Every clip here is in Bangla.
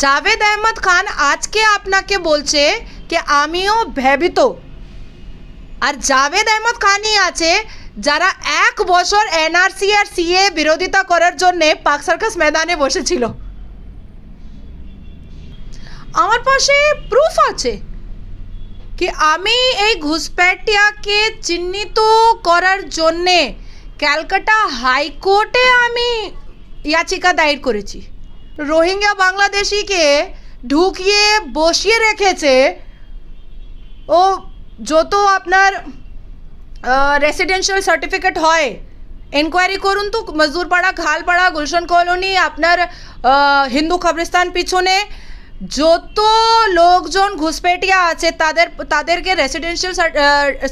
জাভেদ আহমদ খান আজকে আপনাকে বলছে যে আমিও ভেবিত আর জাভেদ আহমদ খানই আছে যারা এক বছর এনআরসি আর সিএ বিরোধিতা করার জন্যে পাক সার্কাস ময়দানে বসেছিল। আমার পাশে প্রুফ আছে কি আমি এই ঘুষপেটিয়াকে চিহ্নিত করার জন্যে ক্যালকাটা হাইকোর্টে আমি ইয়াচিকা দায়ের করেছি। রোহিঙ্গা বাংলাদেশিকে ঢুকিয়ে বসিয়ে রেখেছে। ও যত আপনার রেসিডেন্সিয়াল সার্টিফিকেট হয় এনকোয়ারি করুন তো, মজদুরপাড়া, খালপাড়া, গুলশন কলোনি, আপনার হিন্দু কবরস্থান পিছনে যত লোকজন ঘুষপেটিয়া আছে, তাদের, তাদেরকে রেসিডেন্সিয়াল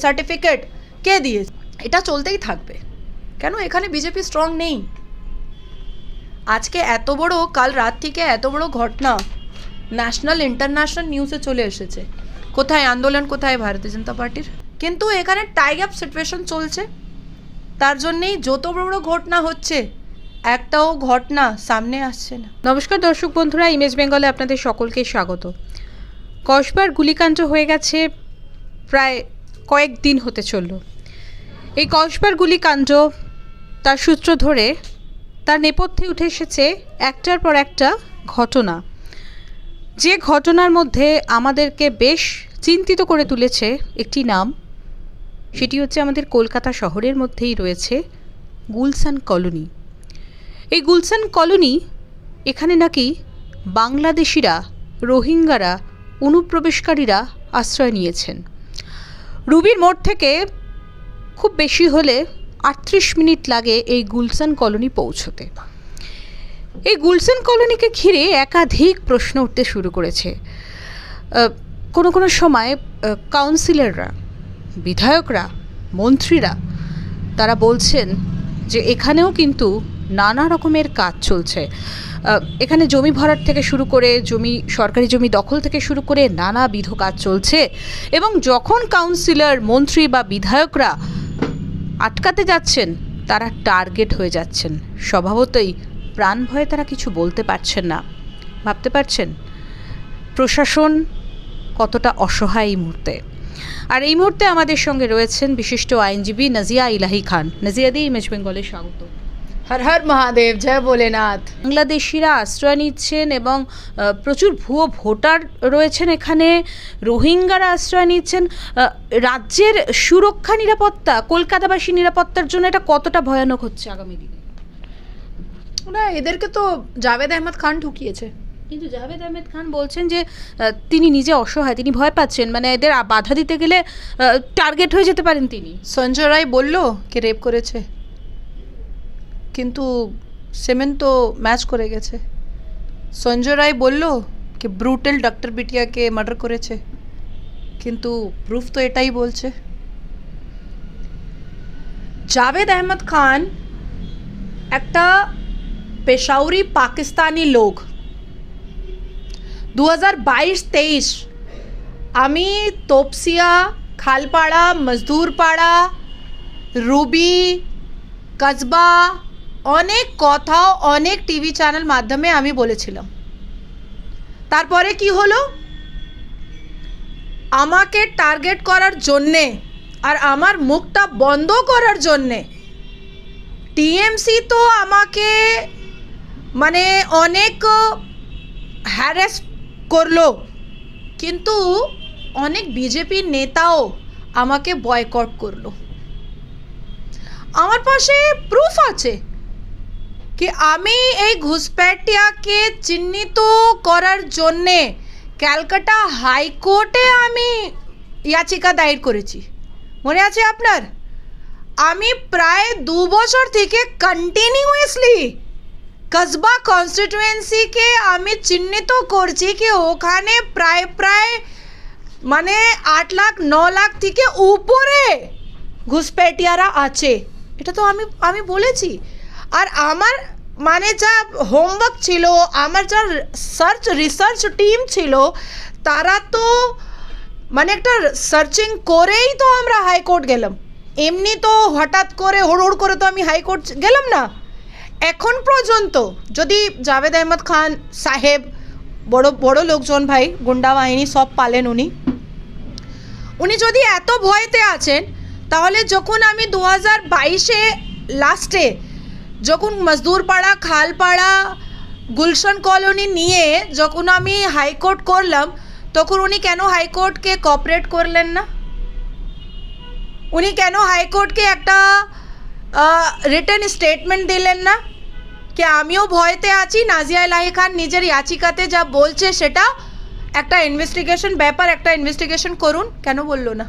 সার্টিফিকেট কে দিয়ে এটা চলতেই থাকবে। কেন? এখানে বিজেপি স্ট্রং নেই। আজকে এত বড়, কাল রাত থেকে এত বড় ঘটনা ন্যাশনাল, ইন্টারন্যাশনাল নিউজে চলে এসেছে। কোথায় আন্দোলন, কোথায় ভারতীয় জনতা পার্টির? কিন্তু এখানে টাই আপ সিচুয়েশন চলছে। তার জন্যেই যত বড় বড় ঘটনা হচ্ছে, একটাও ঘটনা সামনে আসছে না। নমস্কার দর্শক বন্ধুরা ইমেজ বেঙ্গলে আপনাদের সকলকে স্বাগত। কসবার গুলিকাণ্ড হয়ে গেছে প্রায় কয়েক দিন হতে চলল। এই কসবার গুলিকাণ্ড তার সূত্র ধরে তার নেপথ্যে উঠে এসেছে একটার পর একটা ঘটনা। যে ঘটনার মধ্যে আমাদেরকে বেশ চিন্তিত করে তুলেছে একটি নাম। সেটি হচ্ছে আমাদের কলকাতা শহরের মধ্যেই রয়েছে গুলশান কলোনি। এই গুলশান কলোনি এখানে নাকি বাংলাদেশিরা, রোহিঙ্গারা, অনুপ্রবেশকারীরা আশ্রয় নিয়েছেন। রুবির মোড় থেকে খুব বেশি হলে আটত্রিশ মিনিট লাগে এই গুলশান কলোনি পৌঁছতে। এই গুলশান কলোনিকে ঘিরে একাধিক প্রশ্ন উঠতে শুরু করেছে। কোনো কোনো সময় কাউন্সিলররা বিধায়করা, মন্ত্রীরা, তারা বলছেন যে এখানেও কিন্তু নানা রকমের কাজ চলছে। এখানে জমি ভরাট থেকে শুরু করে জমি, সরকারি জমি দখল থেকে শুরু করে নানাবিধ কাজ চলছে এবং যখন কাউন্সিলর মন্ত্রী বা বিধায়করা আটকাতে যাচ্ছেন, তারা টার্গেট হয়ে যাচ্ছেন। স্বভাবতই প্রাণ ভয়ে তারা কিছু বলতে পারছেন না। ভাবতে পারছেন? প্রশাসন কতটা অসহায় এই মুহূর্তে। আর এই মুহূর্তে আমাদের সঙ্গে রয়েছেন বিশিষ্ট আইনজীবী নাজিয়া ইলাহি খান। নাজিয়া দি, ইমেজ বেঙ্গলে স্বাগত। হর হর মহাদেব জয় ভোলেনাথ। বাংলাদেশিরা আশ্রয় নিচ্ছেন এবং প্রচুর ভুয়ো ভোটার রয়েছেন এখানে। রোহিঙ্গারা আশ্রয় নিচ্ছেন। রাজ্যের সুরক্ষা নিরাপত্তা কলকাতাবাসী নিরাপত্তার জন্য এটা কতটা ভয়ানক হচ্ছে আগামী দিনে? না এদেরকে তো জাভেদ আহমদ খান ঢুকিয়েছে কিন্তু জাভেদ আহমেদ খান বলছেন যে তিনি নিজে অসহায় তিনি ভয় পাচ্ছেন। মানে এদের বাধা দিতে গেলে টার্গেট হয়ে যেতে পারেন তিনি। সঞ্জয় রায় বলল কে রেপ করেছে? কিন্তু সেমেন তো ম্যাচ করে গেছে। সঞ্জয় রায় বলল কি, ব্রুটেল ডক্টর বিটিয়াকে মার্ডার করেছে। কিন্তু প্রুফ তো এটাই বলছে। জাভেদ আহমদ খান একটা পেশাউরি পাকিস্তানি লোক। দু হাজার বাইশ তেইশ আমি তোপসিয়া, খালপাড়া, মজদুরপাড়া, রুবি কসবা অনেক কথা, অনেক টিভি চ্যানেল মাধ্যমে আমি বলেছিলাম। তারপরে কি হলো? আমাকে টার্গেট করার জন্যে আর আমার মুখটা বন্ধ করার জন্যে টিএমসি তো আমাকে মানে অনেক হ্যারেস করল। কিন্তু অনেক বিজেপি নেতাও আমাকে বয়কট করল। আমার পাশে প্রুফ আছে। কি আমি এই ঘুষপেটিয়াকে চিহ্নিত করার জন্যে ক্যালকাটা হাইকোর্টে আমি ইয়াচিকা দায়ের করেছি মনে আছে আপনার আমি প্রায় দু বছর থেকে কন্টিনিউয়াসলি কসবা কনস্টিটুয়েন্সিকে আমি চিহ্নিত করছি কি ওখানে প্রায় প্রায় মানে আট লাখ ন লাখ থেকে উপরে ঘুষপেটিয়ারা আছে এটা তো আমি আমি বলেছি আর আমার মানে যা হোমওয়ার্ক ছিল, আমার যা সার্চ রিসার্চ টিম ছিল, তারা তো মানে একটা সার্চিং করেই তো আমরা হাইকোর্ট গেলাম। এমনি তো হঠাৎ করে হুড় করে তো আমি হাইকোর্ট গেলাম না। এখন পর্যন্ত যদি জাভেদ আহমদ খান সাহেব, বড় বড় লোকজন ভাই, গুন্ডা বাহিনী সব পালেন উনি। উনি যদি এত ভয়তে আছেন, তাহলে যখন আমি দু হাজার বাইশে লাস্টে যখন মজদুর পাড়া খালপাড়া, গুলশন কলোনি নিয়ে যখন আমি হাইকোর্ট করলাম, তখন উনি কেন হাইকোর্টকে কপারেট করলেন না? উনি কেন হাইকোর্টকে একটা রিটার্ন স্টেটমেন্ট দিলেন না? কি আমিও ভয়তে আছি? নাজিয়া এলাহি খান নিজের ইয়াচিকাতে যা বলছে সেটা একটা ইনভেস্টিগেশন ব্যাপার, একটা ইনভেস্টিগেশন করুন। কেন বলল না?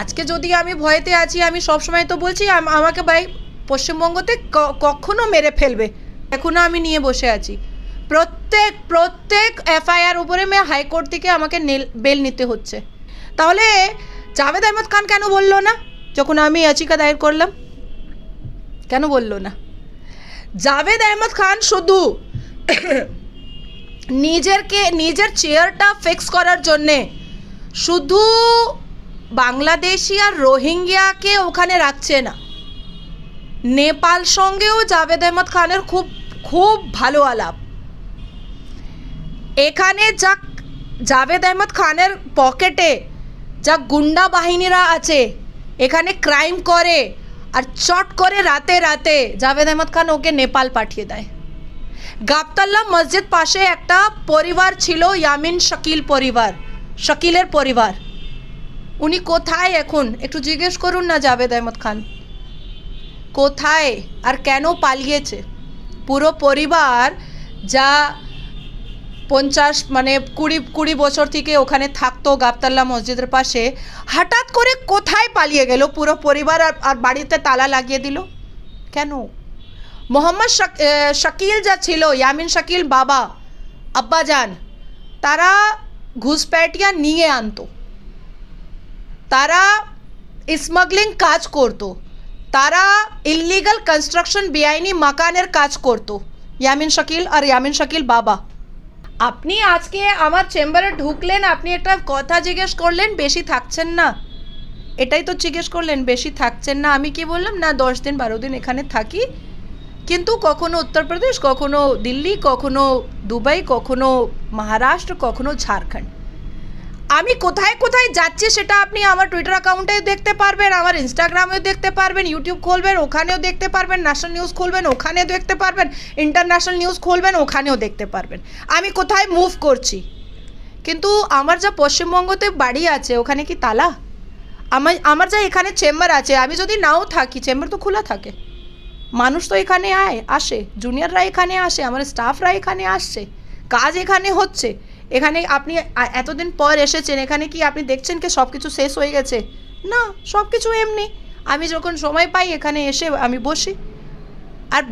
আজকে যদি আমি ভয়েতে আছি, আমি সবসময় তো বলছি আমাকে ভাই পশ্চিমবঙ্গতে কখনো মেরে ফেলবে। এখনও আমি নিয়ে বসে আছি। প্রত্যেক প্রত্যেক এফআইআর উপরে মেয়ে হাইকোর্ট থেকে আমাকে বেল নিতে হচ্ছে। তাহলে জাভেদ আহমদ খান কেন বলল না? যখন আমি ইয়াচিকা দায়ের করলাম। কেন বলল না? জাভেদ আহমদ খান শুধু নিজেরকে, নিজের চেয়ারটা ফিক্স করার জন্যে শুধু বাংলাদেশি আর রোহিঙ্গিয়াকে ওখানে রাখছে না। নেপাল সঙ্গেও জাভেদ আহমদ খানের খুব খুব ভালো আলাপ। এখানে যা জাভেদ আহমদ খানের পকেটে যা গুন্ডা বাহিনীরা আছে, এখানে ক্রাইম করে আর চট করে রাতে রাতে জাভেদ আহমদ খান ওকে নেপাল পাঠিয়ে দেয়। গাবতাল্লা মসজিদ পাশে একটা পরিবার ছিল, ইয়ামিন শাকিল পরিবার, শাকিলের পরিবার। উনি কোথায় এখন? একটু জিজ্ঞেস করুন না জাভেদ আহমদ খান। কোথায় আর কেন পালিয়েছে? পুরো পরিবার যা পঞ্চাশ মানে কুড়ি কুড়ি বছর থেকে ওখানে থাকতো গাবতাল্লা মসজিদের পাশে, হঠাৎ করে কোথায় পালিয়ে গেল? পুরো পরিবার আর আর বাড়িতে তালা লাগিয়ে দিল? কেন? মোহাম্মদ শাক- শাকিল যা ছিল, ইয়ামিন শাকিল বাবা, আব্বাজান, তারা ঘুষপ্যাটিয়া নিয়ে আনতো। তারা স্মাগলিং কাজ করতো। তারা ইল্লিগাল কনস্ট্রাকশন বেআইনি মাকানের কাজ করতো। ইয়ামিন শাকিল আর ইয়ামিন শাকিল বাবা। আপনি আজকে আমার চেম্বারে ঢুকলেন আপনি একটা কথা জিজ্ঞেস করলেন বেশি থাকছেন না। এটাই তো জিজ্ঞেস করলেন বেশি থাকছেন না। আমি কি বললাম? না দশ দিন বারো দিন এখানে থাকি। কিন্তু কখনো উত্তরপ্রদেশ কখনো দিল্লি কখনো দুবাই কখনো মহারাষ্ট্র কখনো ঝাড়খণ্ড। আমি কোথায় কোথায় যাচ্ছি সেটা আপনি আমার টুইটার অ্যাকাউন্টে দেখতে পারবেন, আমার ইনস্টাগ্রামেও দেখতে পারবেন ইউটিউব খুলবেন, ওখানেও দেখতে পারবেন ন্যাশনাল নিউজ খুলবেন, ওখানেও দেখতে পারবেন ইন্টারন্যাশনাল নিউজ খুলবেন, ওখানেও দেখতে পারবেন। আমি কোথায় মুভ করছি? কিন্তু আমার যা পশ্চিমবঙ্গতে বাড়ি আছে, ওখানে কি তালা? আমার আমার যা এখানে চেম্বার আছে, আমি যদি নাও থাকি চেম্বার তো খোলা থাকে। মানুষ তো এখানে আয়, আসে জুনিয়ররা এখানে আসে, আমার স্টাফরা এখানে আসছে, কাজ এখানে হচ্ছে। এখানে আপনি এতদিন পর এসেছেন, এখানে কি আপনি দেখছেন কি সব কিছু শেষ হয়ে গেছে? না সব কিছু এমনি। আমি যখন সময় পাই এখানে এসে আমি বসি। আর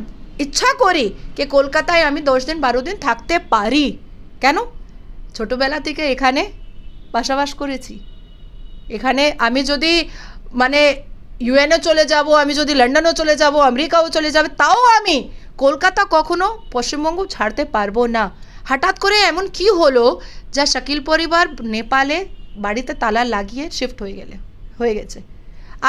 ইচ্ছা করি যে কলকাতায় আমি দশ দিন, বারো দিন থাকতে পারি। কেন? ছোটোবেলা থেকে এখানে বাসাবাস করেছি। এখানে আমি যদি মানে ইউএনও চলে যাব, আমি যদি লন্ডনও চলে যাব, আমেরিকাও চলে যাবে, তাও আমি কলকাতা কখনো পশ্চিমবঙ্গ ছাড়তে পারব না। হঠাৎ করে এমন কি হলো যা শাকিল পরিবার নেপালে বাড়িতে তালা লাগিয়ে শিফট হয়ে গেলে, হয়ে গেছে।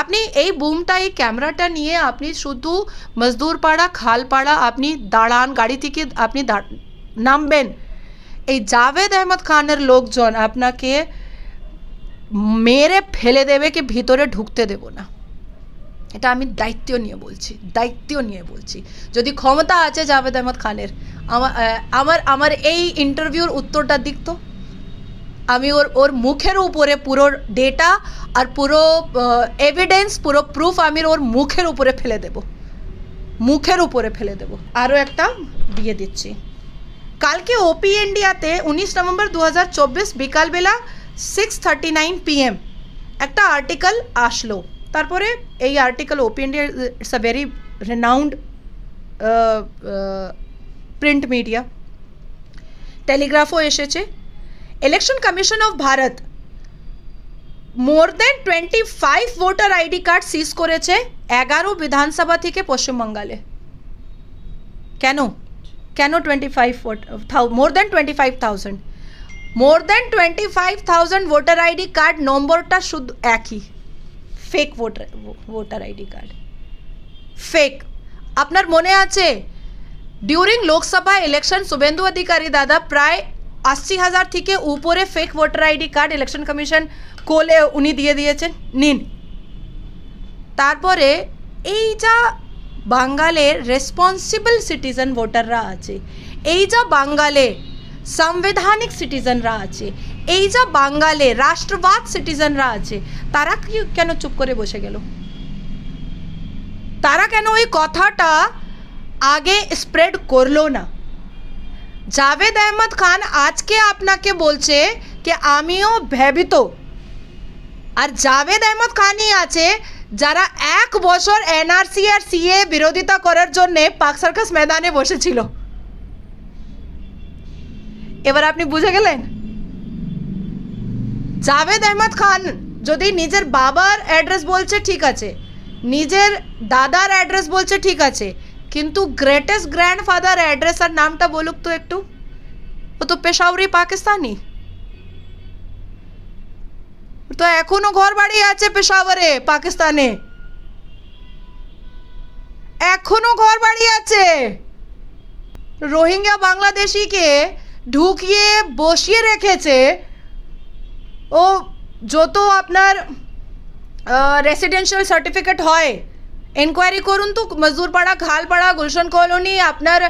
আপনি এই বুমটা এই ক্যামেরাটা নিয়ে আপনি শুধু মজদুর পাড়া খালপাড়া আপনি দাঁড়ান, গাড়ি থেকে আপনি নামবেন। এই জাভেদ আহমদ খানের লোকজন আপনাকে মেরে ফেলে দেবে কি ভিতরে ঢুকতে দেব না। এটা আমি দায়িত্ব নিয়ে বলছি, দায়িত্ব নিয়ে বলছি। যদি ক্ষমতা আছে জাভেদ আহমদ খানের আমার আমার এই ইন্টারভিউর উত্তরটা দিক তো। আমি ওর ওর মুখের উপরে পুরো ডেটা আর পুরো এভিডেন্স পুরো প্রুফ আমি ওর মুখের উপরে ফেলে দেব। মুখের উপরে ফেলে দেব। আরও একটা দিয়ে দিচ্ছি। কালকে ওপি ইন্ডিয়াতে উনিশ নভেম্বর দু হাজার চব্বিশ বিকালবেলা সিক্স থার্টি নাইন পিএম একটা আর্টিকেল আসলো। তারপরে এই article OpIndia it's a very renowned print media টেলিগ্রাফও এসেছে election commission of Bharat more than twenty five voter ID card seize করেছে এগারো বিধানসভা থেকে পশ্চিমবঙ্গালে কেন কেন twenty five more than twenty five thousand more than twenty five thousand voter ID card নম্বরটা শুধু একই fake voter voter ID card fake আপনার মনে আছে ডিউরিং লোকসভা ইলেকশন শুভেন্দু অধিকারী দাদা প্রায় আশি হাজার থেকে উপরে fake voter ID card election commission কোলে উনি দিয়ে দিয়েছেন নিন তারপরে এই যা বাঙ্গালের রেসপন্সিবল সিটিজেন ভোটাররা আছে এই যা বাঙ্গালে সাংবিধানিক সিটিজেনরা আছে এই যা বাঙ্গালে রাষ্ট্রবাদ সিটিজেনরা আছে তারা কেন চুপ করে বসে গেল তারা কেন ওই কথাটা আগে স্প্রেড করল না জাভেদ আহমদ খান আজকে আপনাকে বলছে যে আমিও ভেবিত আর জাভেদ আহমদ খানই আছে যারা এক বছর এনআরসি আর সিএ বিরোধিতা করার জন্যে পাক সার্কাস ময়দানে বসেছিল এবার আপনি বুঝে গেলেন জাভেদ আহমদ খান যদি নিজের বাবার অ্যাড্রেস বলছে ঠিক আছে নিজের দাদার অ্যাড্রেস বলছে ঠিক আছে কিন্তু গ্রেটেস্ট গ্র্যান্ডফাদার অ্যাড্রেস আর নামটা বলুক তো একটু। ও তো পেশাওরি পাকিস্তানি। তো এখনও ঘর বাড়ি আছে পেশাওয়ারে পাকিস্তানে। এখনও ঘর বাড়ি আছে। রোহিঙ্গা বাংলাদেশিকে ঢুকিয়ে বসিয়ে রেখেছে। ও যত আপনার রেসিডেন্সিয়াল সার্টিফিকেট হয় এনকোয়ারি করুন তো, মজদুরপাড়া, খালপাড়া, গুলশন কলোনি, আপনার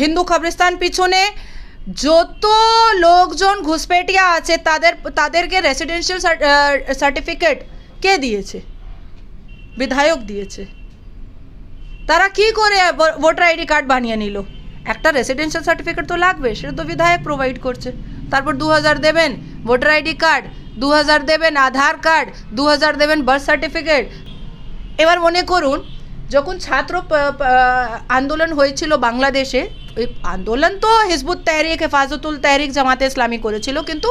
হিন্দু কবরস্থান পিছনে যত লোকজন ঘুষপেটিয়া আছে, তাদের, তাদেরকে রেসিডেন্সিয়াল সার্টিফিকেট কে দিয়েছে? বিধায়ক দিয়েছে। তারা কি করে ভোটার আইডি কার্ড বানিয়ে নিল? একটা রেসিডেন্সিয়াল সার্টিফিকেট তো লাগবে, সেটা তো বিধায়ক প্রোভাইড করছে। তারপর দু হাজার দেবেন ভোটার আইডি কার্ড দু হাজার দেবেন আধার কার্ড দু হাজার দেবেন বার্থ সার্টিফিকেট এবার মনে করুন, যখন ছাত্র আন্দোলন হয়েছিল বাংলাদেশে, ওই আন্দোলন তো হিজবুত তেহরিক, হেফাজতুল তেহরিক জামাতে ইসলামী করেছিল, কিন্তু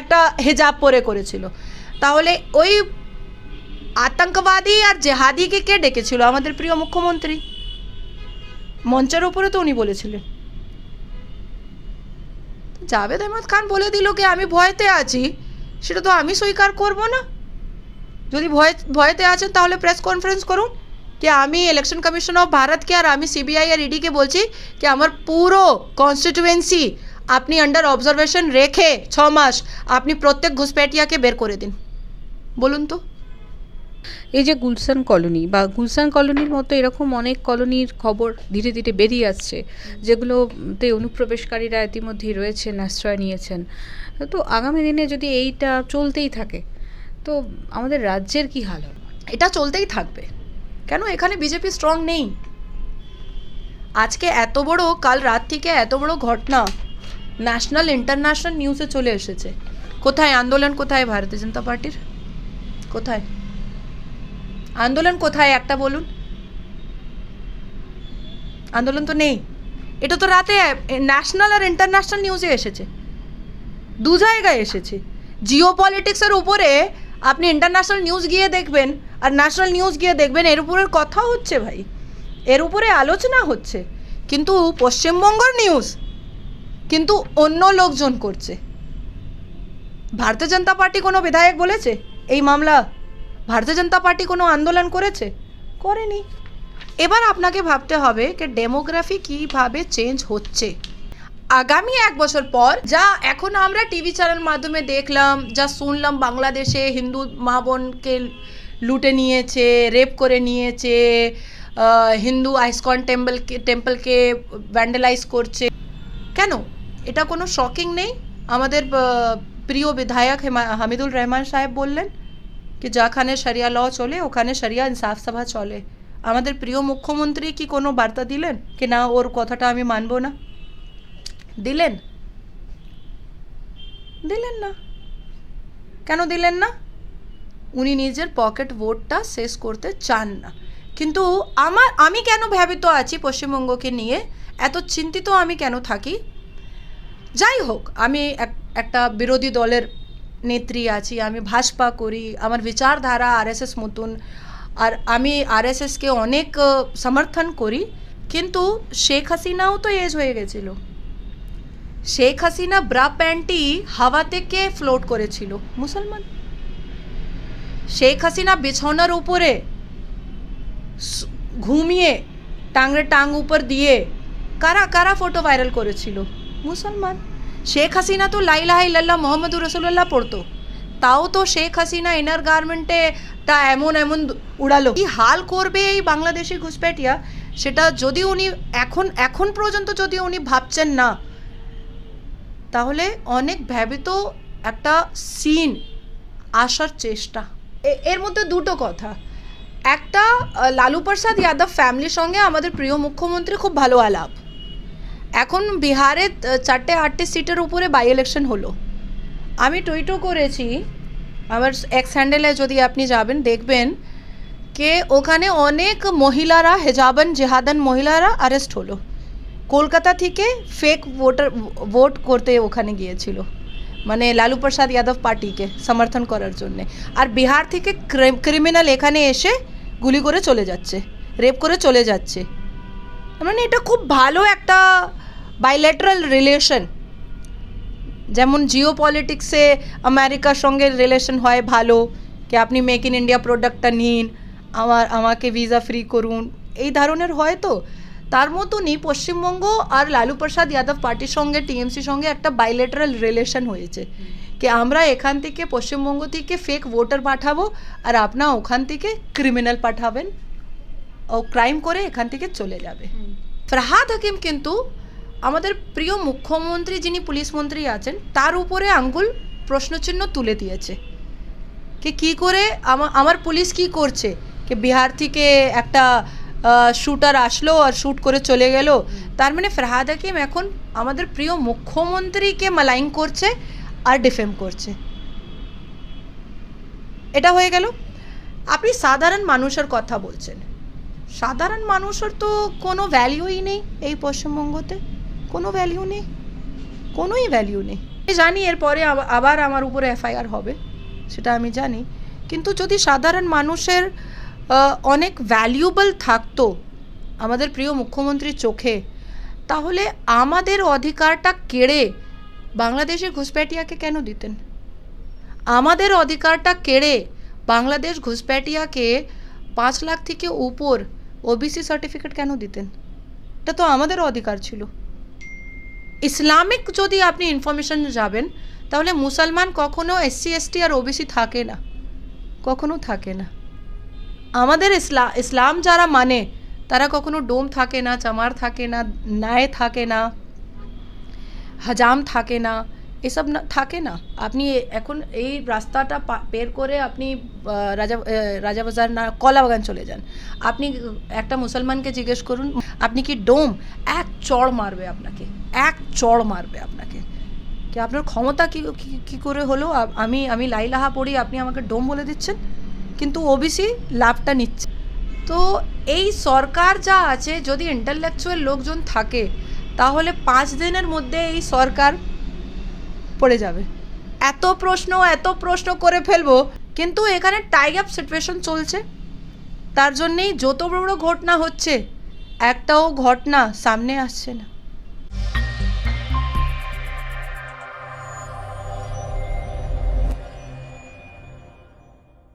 একটা হেজাব পরে করেছিল। তাহলে ওই আতঙ্কবাদী আর জেহাদিকে কে ডেকেছিল? আমাদের প্রিয় মুখ্যমন্ত্রী। মঞ্চের উপরে তো উনি বলেছিলেন। জাভেদ আহমদ খান বলে দিল কি, আমি ভয়তে আছি, সেটা তো আমি স্বীকার করব না। যদি ভয়, ভয়তে আছেন তাহলে প্রেস কনফারেন্স করুন। কি আমি ইলেকশন কমিশন অফ ভারতকে আর আমি সিবিআই আর ইডিকে বলছি কি আমার পুরো কনস্টিটিউয়েন্সি আপনি আন্ডার অবজারভেশন রেখে ছ মাস আপনি প্রত্যেক ঘুষপেটিয়াকে বের করে দিন। বলুন তো। এই যে গুলশান কলোনি বা গুলশান কলোনির মতো এরকম অনেক কলোনির খবর ধীরে ধীরে বেরিয়ে আসছে, যেগুলোতে অনুপ্রবেশকারীরা ইতিমধ্যেই রয়েছেন, আশ্রয় নিয়েছেন। তো আগামী দিনে যদি এইটা চলতেই থাকে তো আমাদের রাজ্যের কি হাল হবে? এটা চলতেই থাকবে। কেন? এখানে বিজেপি স্ট্রং নেই। আজকে এত বড়, কাল রাত থেকে এত বড় ঘটনা ন্যাশনাল ইন্টারন্যাশনাল নিউজে চলে এসেছে। কোথায় আন্দোলন, কোথায় ভারতীয় জনতা পার্টির? কোথায়? আন্দোলন কোথায়? একটা বলুন। আন্দোলন তো নেই। এটা তো রাতে ন্যাশনাল আর ইন্টারন্যাশনাল নিউজে এসেছে। দু জায়গায় এসেছে। জিও পলিটিক্সের উপরে আপনি ইন্টারন্যাশনাল নিউজ গিয়ে দেখবেন, আর ন্যাশনাল নিউজ গিয়ে দেখবেন, এর উপরে কথা হচ্ছে ভাই। এর উপরে আলোচনা হচ্ছে। কিন্তু পশ্চিমবঙ্গর নিউজ কিন্তু অন্য লোকজন করছে। ভারতীয় জনতা পার্টি কোনো বিধায়ক বলেছে? এই মামলা ভারতীয় জনতা পার্টি কোনো আন্দোলন করেছে? করেনি। এবার আপনাকে ভাবতে হবে যে ডেমোগ্রাফি কীভাবে চেঞ্জ হচ্ছে। আগামী এক বছর পর যা এখন আমরা টিভি চ্যানেল মাধ্যমে দেখলাম, যা শুনলাম বাংলাদেশে হিন্দু মা বোনকে লুটে নিয়েছে, রেপ করে নিয়েছে হিন্দু আইসকন টেম্পলকে টেম্পলকে ভ্যান্ডালাইজ করছে। কেন? এটা কোনো শকিং নেই? আমাদের প্রিয় বিধায়ক হেমা- হামিদুল রহমান সাহেব বললেন কি, যেখানে শরিয়া ল চলে, ওখানে শরিয়া ইনসাফ সভা চলে। আমাদের প্রিয় মুখ্যমন্ত্রী কি কোনো বার্তা দিলেন? কি না, ওর কথাটা আমি মানবো না? দিলেন? দিলেন না। কেন দিলেন না? উনি নিজের পকেট ভোটটা শেষ করতে চান না। কিন্তু আমার, আমি কেন ভাবিত আছি পশ্চিমবঙ্গকে নিয়ে? এত চিন্তিত আমি কেন থাকি? যাই হোক, আমি এক- একটা বিরোধী দলের নেত্রী আছি, আমি ভাজপা করি, আমার বিচারধারা আরএসএস মতন। আর আমি আরএসএসকে অনেক সমর্থন করি, কিন্তু শেখ হাসিনাও তো এজ হয়ে গেছিল। শেখ হাসিনা ব্রা প্যান্টই হাওয়া থেকে ফ্লোট করেছিল। মুসলমান? শেখ হাসিনা বিছানার উপরে ঘুমিয়ে টাংরে টাং উপর দিয়ে কারা কারা ফটো ভাইরাল করেছিল? মুসলমান? শেখ হাসিনা তো লাইলাহ ইল্লাল্লাহ মোহাম্মদুর রসুল্লাহ পড়তো। তাও তো শেখ হাসিনা ইনার গার্মেন্টে তা এমন এমন উড়ালো। কি হাল করবে এই বাংলাদেশি ঘুষপেটিয়া সেটা যদি উনি এখন এখন পর্যন্ত যদি উনি ভাবছেন না তাহলে অনেক ভ্যাবিত একটা সিন আসার চেষ্টা। এর মধ্যে দুটো কথা। একটা লালু প্রসাদ যাদব ফ্যামিলির সঙ্গে আমাদের প্রিয় মুখ্যমন্ত্রী খুব ভালো আলাপ। এখন বিহারে চারটে, আটটি সিটের উপরে বাই ইলেকশন হলো। আমি টুইটও করেছি, আমার এক্স হ্যান্ডেলে যদি আপনি যাবেন, দেখবেন কে ওখানে অনেক মহিলারা, হেজাবান, জেহাদান মহিলারা অ্যারেস্ট হলো। কলকাতা থেকে ফেক ভোটার ভোট করতে ওখানে গিয়েছিল। মানে লালু প্রসাদ যাদব পার্টিকে সমর্থন করার জন্যে। আর বিহার থেকে ক্রিমিনাল এখানে এসে গুলি করে চলে যাচ্ছে রেপ করে চলে যাচ্ছে। মানে এটা খুব ভালো একটা বাইলেটারাল রিলেশন যেমন জিও পলিটিক্সে আমেরিকার সঙ্গে রিলেশন হয় ভালো, কি আপনি মেক ইন ইন্ডিয়া প্রোডাক্টটা নিন, আমার, আমাকে ভিসা ফ্রি করুন, এই ধরনের হয় তো। তার মতনই পশ্চিমবঙ্গ আর লালু প্রসাদ যাদব পার্টির সঙ্গে টিএমসির সঙ্গে একটা বাইলেটারাল রিলেশন হয়েছে। কি আমরা এখান থেকে পশ্চিমবঙ্গ থেকে ফেক ভোটার পাঠাবো আর আপনা ওখান থেকে ক্রিমিনাল পাঠাবেন ও ক্রাইম করে এখান থেকে চলে যাবে। ফরহাদ হাকিম কিন্তু আমাদের প্রিয় মুখ্যমন্ত্রী যিনি পুলিশ মন্ত্রী আছেন তার উপরে আঙ্গুল প্রশ্নচিহ্ন তুলে দিয়েছে। কি কী করে আমা- আমার পুলিশ কি করছে? কি বিহার থেকে একটা শ্যুটার আসলো আর শ্যুট করে চলে গেল। তার মানে ফরহাদ হাকিম এখন আমাদের প্রিয় মুখ্যমন্ত্রীকে মালাইং করছে আর ডিফেম করছে? এটা হয়ে গেল। আপনি সাধারণ মানুষের কথা বলছেন। সাধারণ মানুষের তো কোনো ভ্যালিউই নেই এই পশ্চিমবঙ্গতে। কোনো ভ্যালিউ নেই। কোনোই ভ্যালিউ নেই। জানি এরপরে আবার আমার উপরে এফআইআর হবে, সেটা আমি জানি। কিন্তু যদি সাধারণ মানুষের অনেক ভ্যালিউবল থাকতো আমাদের প্রিয় মুখ্যমন্ত্রীর চোখে, তাহলে আমাদের অধিকারটা কেড়ে বাংলাদেশের ঘুষপেটিয়াকে কেন দিতেন? আমাদের অধিকারটা কেড়ে বাংলাদেশ ঘুষপেটিয়াকে পাঁচ লাখ থেকে উপর ওবিসি সার্টিফিকেট কেন দিতেন? এটা তো আমাদের অধিকার ছিল। ইসলামিক যদি আপনি ইনফরমেশন যাবেন, তাহলে মুসলমান কখনো এসসি এসটি আর ওবিসি থাকে না। কখনো থাকে না। আমাদের ইসলাম ইসলাম যারা মানে তারা কখনো ডোম থাকে না, চামার থাকে না, ন্যায় থাকে না, হাজাম থাকে না, এসব না, থাকে না। আপনি এখন এই রাস্তাটা বের করে আপনি রাজা রাজাবাজার না, কলাবাগান চলে যান। আপনি একটা মুসলমানকে জিজ্ঞেস করুন, আপনি কি ডোম? এক চড় মারবে আপনাকে, এক চড় মারবে আপনাকে। কি আপনার ক্ষমতা কি, কি- করে হলো? আমি আমি লাইলাহা পড়ি, আপনি আমাকে ডোম বলে দিচ্ছেন? কিন্তু ওবিসি লাভটা নিচ্ছে। তো এই সরকার যা আছে, যদি ইন্টালেকচুয়াল লোকজন থাকে, তাহলে পাঁচ দিনের মধ্যে এই সরকার পড়ে যাবে। এত প্রশ্ন এত প্রশ্ন করে ফেলব, কিন্তু এখানে টাই আপ সিচুয়েশন চলছে। তার জন্যেই যত বড় ঘটনা হচ্ছে, একটাও ঘটনা সামনে আসছে না।